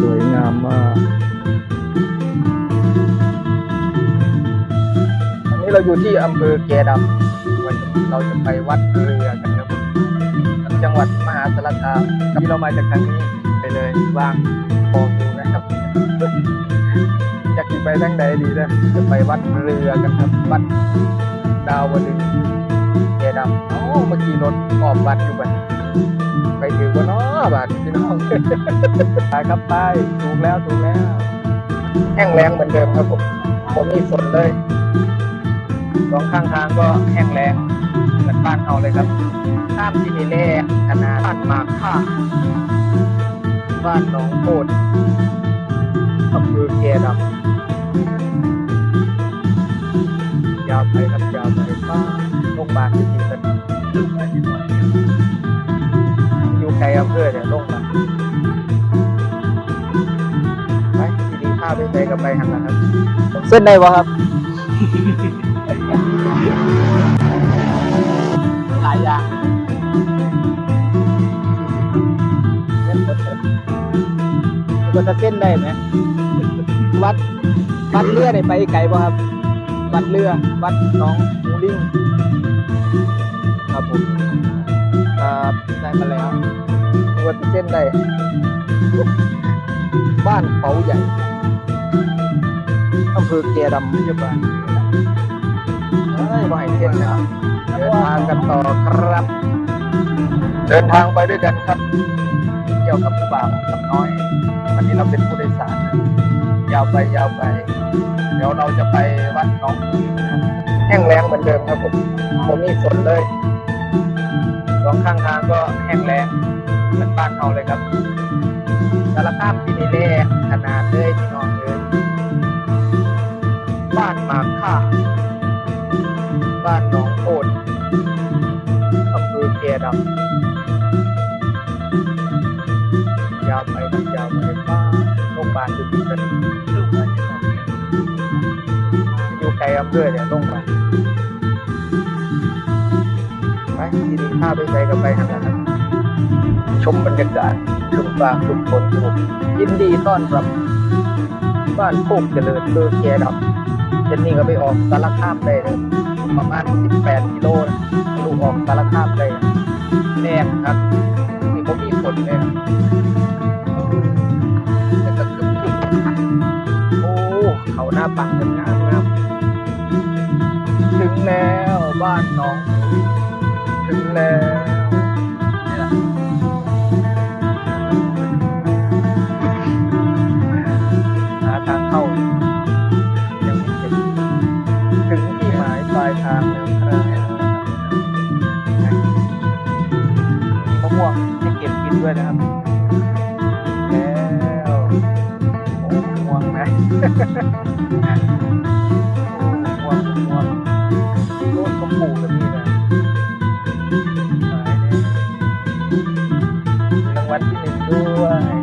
สวยงามมาก อันนี้เราอยู่ที่อำเภอแกดำวันเราจะไปวัดเรือกันครับ จังหวัดมหาสารคามที่เรามาจากทางนี้ไปเลยวางกองอยู่นะครับจะขี่ไปทางใดดีนะจะไปวัดเรือกันครับ วัดดาวดึงแกดำเอ้เมื่อกี้รถออกวัดอยู่บัด ไปถึงวันน้อบาดพี่น้อง ไปครับไปถูกแล้วถูกแล้วแห้งแล้งเหมือนเดิมครับผมผมมีฝนเลยสองข้างทางก็แห้งแล้งเหมือนบ้านเราเลยครับข้ามที่นี่แล่ขนาดบ้านมากค่าบ้านหนองโพด ไปใส่กับไปหันหลังครับเส้นได้ปะครับ หลายอย่างมันจะเส้นได้ไหมวัดวัดเรือได้ไปไกลป่ะครับ วัดเรือวัดหน้องมูลิงครับผมครับได้มาแล้ววัดเส้นได้ บ้านเขาใหญ่อำเภอแกดำพยาบาลเฮ้ยบ่ให้เส้นนะครับเดินทางกันต่อครับ เดินทางไปด้วยกันครับ เกี่ยวกับบ่าวกับน้อย วันนี้เราเป็นผู้โดยสาร ยาวไปยาวไป เดี๋ยวเราจะไปวัดหน้องแห้งแล้งเหมือนเดิมครับผมผมมีฝนเลยสองข้างทางก็แห้งแล้งเหมือนบ้านเราเลยครับสารคามที่นี่แล่ขนาดเลย บ้านหนองโคดอำเภอแกดำยาวไปครับยาวไปป้าโรงพยาบาลอยู่ที่กันอยู่ไกลอำเภอเนี่ยโรงพยาบาลไปที่นี้ข้าไปใส่กับไปหันหลังครับชมบรรยากาศชมฟ้างทุกคนครับผมยินดีต้อนรับบ้านโคกเจริญเบอร์แกดับเจนนี่ก็ไปออกสารคามได้เลย ประมาณ 18กิโลนะลูกออกสารคามเลยแน่ครับนี่ผมมีผลเลยแล้วก็เกือบครึ่งโอ้เขาหน้าปังกันงามงามถึงแล้วบ้านน้อง ถึงแล้ว ด้วยนะครับแล้วโอ้ง่วงไหมง่วงง่วงโคตรกระปูแบบนี้นะรางวัลที่หนึ่งด้วย